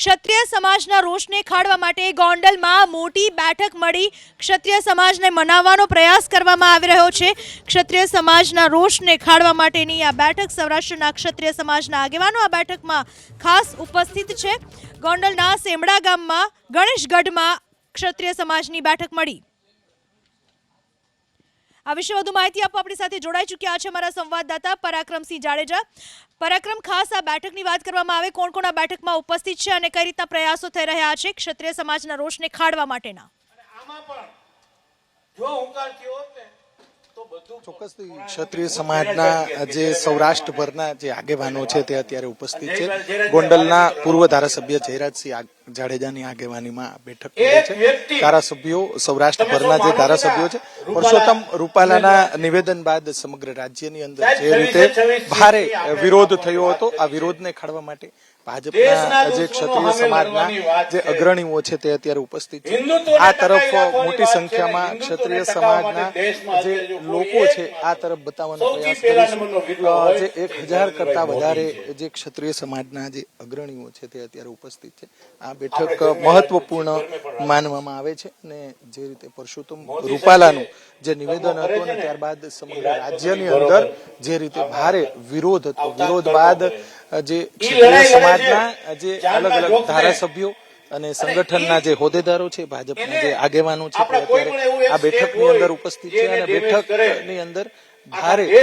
ક્ષત્રિય સમાજના રોષને ખાળવા માટે ગોંડલમાં મોટી બેઠક મળી. ક્ષત્રિય સમાજને મનાવવાનો પ્રયાસ કરવામાં આવી રહ્યો છે. ક્ષત્રિય સમાજના રોષને ખાળવા માટેની આ બેઠક સૌરાષ્ટ્રના ક્ષત્રિય સમાજના આગેવાનો આ બેઠકમાં ખાસ ઉપસ્થિત છે. ગોંડલના સેમડા ગામમાં ગણેશગઢમાં ક્ષત્રિય સમાજની બેઠક મળી. આ વિશે વધુ માહિતી આપવા આપણી સાથે જોડાઈ ચૂક્યા છે અમારા સંવાદદાતા પરાક્રમસિંહ જાડેજા. પરાક્રમ ખાસ આ બેઠકની વાત કરવામાં આવે કોણ કોણ આ બેઠકમાં ઉપસ્થિત છે અને કઈ રીતના પ્રયાસો થઈ રહ્યા છે ક્ષત્રિય સમાજના રોષને ખાડવા માટેના? આમાં પણ જો હુંકાર થયો હોત ને તો બધું ચોક્કસથી ક્ષત્રિય સમાજના જે સૌરાષ્ટ્રભરના જે આગેવાનો છે તે અત્યારે ઉપસ્થિત છે. ગોંડલના પૂર્વ ધારાસભ્ય જયરાજસિંહ જાડેજાની આગેવાનીમાં બેઠક મળી છે. ધારાસભ્યો સૌરાષ્ટ્રભરના જે ધારાસભ્યો છે? પુરુષોત્તમ રૂપાલાના નિવેદન બાદ સમગ્ર રાજ્યની અંદર જે રીતે ભારે વિરોધ થયો હતો આ વિરોધને ખાળવા માટે ભાજપના જે ક્ષત્રિય સમાજના જે અગ્રણીઓ છે તે અત્યારે ઉપસ્થિત છે. આ તરફ મોટી સંખ્યામાં ક્ષત્રિય સમાજના જે લોકો છે આ તરફ બતાવવાનો પ્રયાસ કરીશું. જે એક હજાર કરતા વધારે જે ક્ષત્રિય સમાજના જે અગ્રણીઓ છે તે અત્યારે ઉપસ્થિત છે. આ બેઠક મહત્વપૂર્ણ માનવામાં આવે છે અને જે રીતે પરસોત્તમ રૂપાલાનું જે નિવેદન હતું અને ત્યારબાદ સમગ્ર રાજ્યની અંદર જે રીતે ભારે વિરોધ હતો વિરોધ બાદ જે ક્ષત્રિય સમાજના જે અલગ અલગ ધારાસભ્યો અને સંગઠનના જે હોદ્દેદારો છે ભાજપના જે આગેવાનો છે તે અત્યારે આ બેઠકની અંદર ઉપસ્થિત છે અને બેઠકની અંદર ભારે જે